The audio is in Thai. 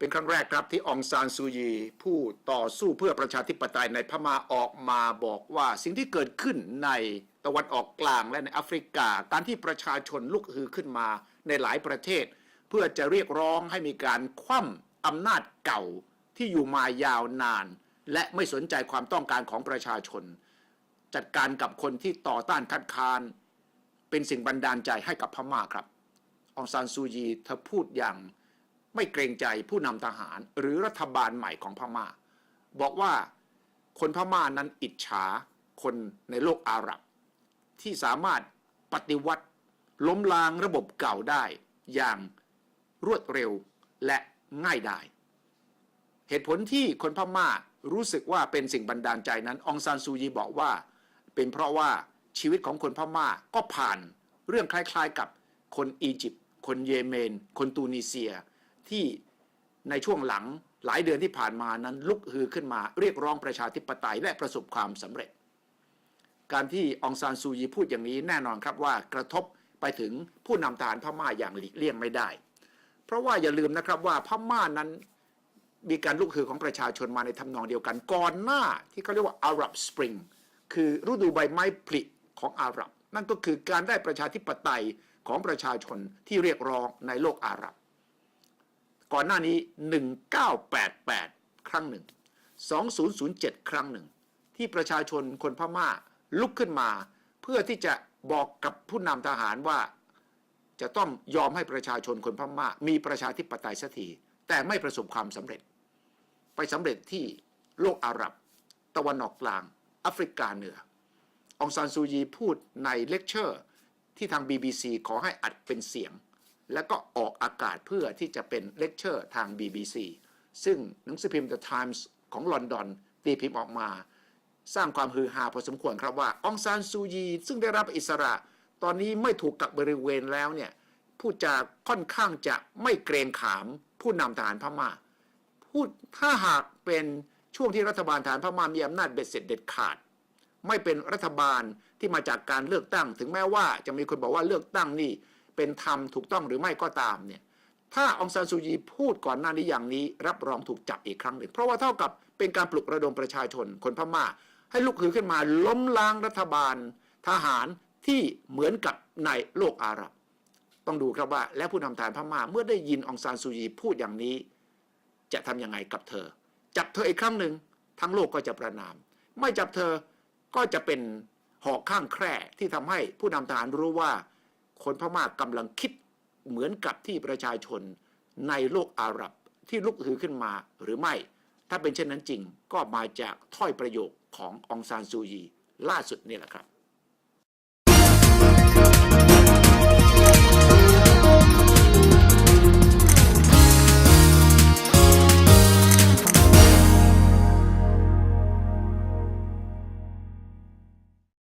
เป็นครั้งแรกครับที่องซานซูยีผู้ต่อสู้เพื่อประชาธิปไตยในพม่าออกมาบอกว่าสิ่งที่เกิดขึ้นในตะวันออกกลางและในแอฟริกา การที่ประชาชนลุกฮือขึ้นมาในหลายประเทศ เพื่อจะเรียกร้องให้มีการคว่ำอำนาจเก่าที่อยู่มายาวนาน และไม่สนใจความต้องการของประชาชน จัดการกับคนที่ต่อต้านคัดค้าน เป็นสิ่งบันดาลใจให้กับพม่าครับองซานซูยีเธอพูดอย่าง ไม่เกรงใจผู้นำทหารหรือรัฐบาลใหม่ของพม่า บอกว่าคนพม่านั้นอิจฉาคนในโลกอาหรับ ที่สามารถปฏิวัติล้มล้างระบบเก่าได้อย่างรวดเร็วและง่ายดายเหตุผลที่คนพม่ารู้สึกว่าเป็นสิ่งบันดาลใจนั้นองซานซูยีบอกว่า เป็นเพราะว่าชีวิตของคนพม่าก็ผ่านเรื่องคล้ายๆกับคนอียิปต์คนเยเมน คนตูนิเซีย ที่ในช่วงหลังหลายเดือนที่ผ่านมานั้นลุกฮือขึ้นมาเรียกร้องประชาธิปไตยและประสบความสำเร็จ การที่องซานซูยีพูดอย่างนี้แน่นอนครับว่ากระทบไปถึงผู้นำทหารพม่าอย่างหลีกเลี่ยงไม่ได้ เพราะว่าอย่าลืมนะครับว่าพม่านั้นมีการลุกฮือของประชาชนมาในทำนองเดียวกันก่อนหน้าที่เขาเรียกว่าอาหรับสปริงคือฤดูใบไม้ผลิของอาหรับ นั่นก็คือการได้ประชาธิปไตยของประชาชนที่เรียกร้องในโลกอาหรับ ก่อนหน้านี้ 1988 ครั้งหนึ่ง 2007 ครั้งหนึ่ง ที่ประชาชนคนพม่าลุกขึ้นมา เพื่อที่จะบอกกับผู้นำทหารว่าจะต้องยอมให้ประชาชนคนพม่ามีประชาธิปไตยสักทีแต่ไม่ประสบความสำเร็จ ไปสำเร็จที่โลกอาหรับ ตะวันออกกลางแอฟริกาเหนือองซานซูยีพูดในเลคเชอร์ ที่ทาง BBC ขอให้อัดเป็นเสียง แล้วก็ออกอากาศเพื่อที่จะเป็นเลคเชอร์ทาง BBC ซึ่งหนังสือพิมพ์ The Times ของลอนดอนตีพิมพ์ออกมา สร้างความฮือฮาพอสมควรครับว่าองซานซูยี ซึ่งได้รับอิสระ ตอนนี้ไม่ถูกกักบริเวณแล้วเนี่ยผู้จะค่อนข้างจะไม่เกรงขามผู้นำทหารพม่าพูดถ้าหากเป็นช่วงที่รัฐบาลทหารพม่ามีอำนาจเบ็ดเสร็จเด็ดขาด ไม่เป็นรัฐบาลที่มาจากการเลือกตั้ง ถึงแม้ว่าจะมีคนบอกว่าเลือกตั้งนี่ เป็นธรรมถูกต้องหรือไม่ก็ตามเนี่ยถ้าองซานซูยีพูดก่อนหน้านี้อย่างนี้ รับรองถูกจับอีกครั้งหนึ่ง เพราะว่าเท่ากับเป็นการปลุกระดมประชาชนคนพม่า ให้ลุกขึ้นมาล้มล้างรัฐบาลทหารที่เหมือนกับในโลกอาหรับ ต้องดูครับว่า และผู้นำทหารพม่าเมื่อได้ยินองซานซูยีพูดอย่างนี้ จะทำยังไงกับเธอ จับเธออีกครั้งหนึ่งทั้งโลกก็จะประนาม ไม่จับเธอก็จะเป็นหอกข้างแคร่ที่ทำให้ผู้นำทหารรู้ว่า คนพม่ากำลังคิดเหมือนกับที่ประชาชนในโลกอาหรับที่ลุกฮือขึ้นมาหรือไม่ ถ้าเป็นเช่นนั้นจริง ก็มาจากถ้อยประโยคขององซานซูยีล่าสุดนี่แหละครับ